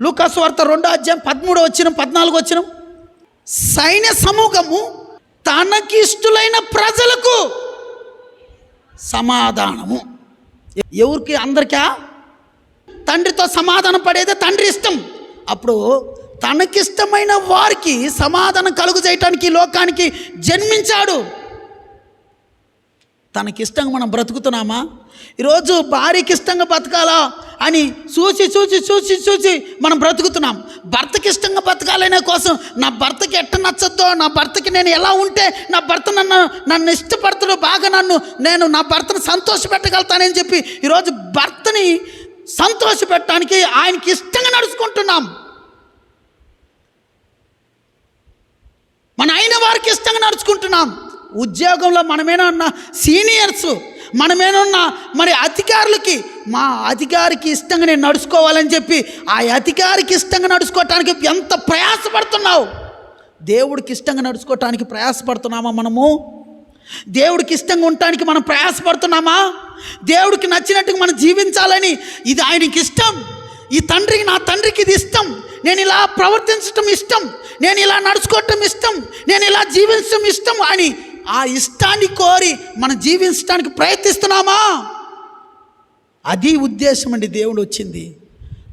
లూకాసు వార్త రెండో అధ్యాయం పదమూడో వచ్చిన పద్నాలుగు వచ్చిన సైన్య సమూహము తనకిష్టులైన ప్రజలకు సమాధానము. ఎవరికి? అందరికా తండ్రితో సమాధానం పడేదే తండ్రి ఇష్టం. అప్పుడు తనకిష్టమైన వారికి సమాధానం కలుగు చేయటానికి లోకానికి జన్మించాడు. తనకిష్టంగా మనం బ్రతుకుతున్నామా? ఈరోజు భార్యకి ఇష్టంగా బతకాలా? అని చూసి చూసి చూసి చూసి మనం బ్రతుకుతున్నాం. భర్తకి ఇష్టంగా బతకాలనే కోసం నా భర్తకి ఎట్ట నచ్చద్దో నా భర్తకి నేను ఎలా ఉంటే నా భర్త నన్ను నన్ను ఇష్టపడతాడు బాగా నన్ను నేను నా భర్తను సంతోషపెట్టగలుగుతానని చెప్పి ఈరోజు భర్తని సంతోషపెట్టడానికి ఆయనకి ఇష్టంగా నడుచుకుంటున్నాం. మన అయిన వారికి ఇష్టంగా నడుచుకుంటున్నాం. ఉద్యోగంలో మనమేనన్నా సీనియర్స్ మనమేనన్నా మరి అధికారులకి మా అధికారికి ఇష్టంగా నేను నడుచుకోవాలని చెప్పి ఆ అధికారికి ఇష్టంగా నడుచుకోవటానికి ఎంత ప్రయాసపడుతున్నావు? దేవుడికి ఇష్టంగా నడుచుకోవటానికి ప్రయాసపడుతున్నామా మనము? దేవుడికి ఇష్టంగా ఉండటానికి మనం ప్రయాసపడుతున్నామా? దేవుడికి నచ్చినట్టుగా మనం జీవించాలని ఇది ఆయనకి ఇష్టం. ఈ తండ్రికి నా తండ్రికి ఇది ఇష్టం. నేను ఇలా ప్రవర్తించటం ఇష్టం. నేను ఇలా నడుచుకోవటం ఇష్టం. నేను ఇలా జీవించడం ఇష్టం అని ఆ ఇష్టాన్ని కోరి మనం జీవించడానికి ప్రయత్నిస్తున్నామా? అది ఉద్దేశం అండి దేవుడు వచ్చింది.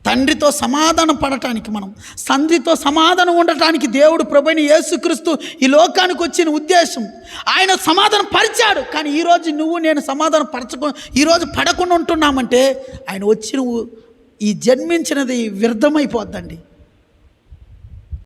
తండ్రితో సమాధానం పడటానికి మనం తండ్రితో సమాధానం ఉండటానికి దేవుడు ప్రభుని యేసుక్రీస్తు ఈ లోకానికి వచ్చిన ఉద్దేశం. ఆయన సమాధానం పరిచాడు కానీ ఈరోజు నువ్వు నేను సమాధానం పరచకు ఈరోజు పడకుండా ఉంటున్నామంటే ఆయన వచ్చిన ఈ జన్మించినది వ్యర్థమైపోద్దండి.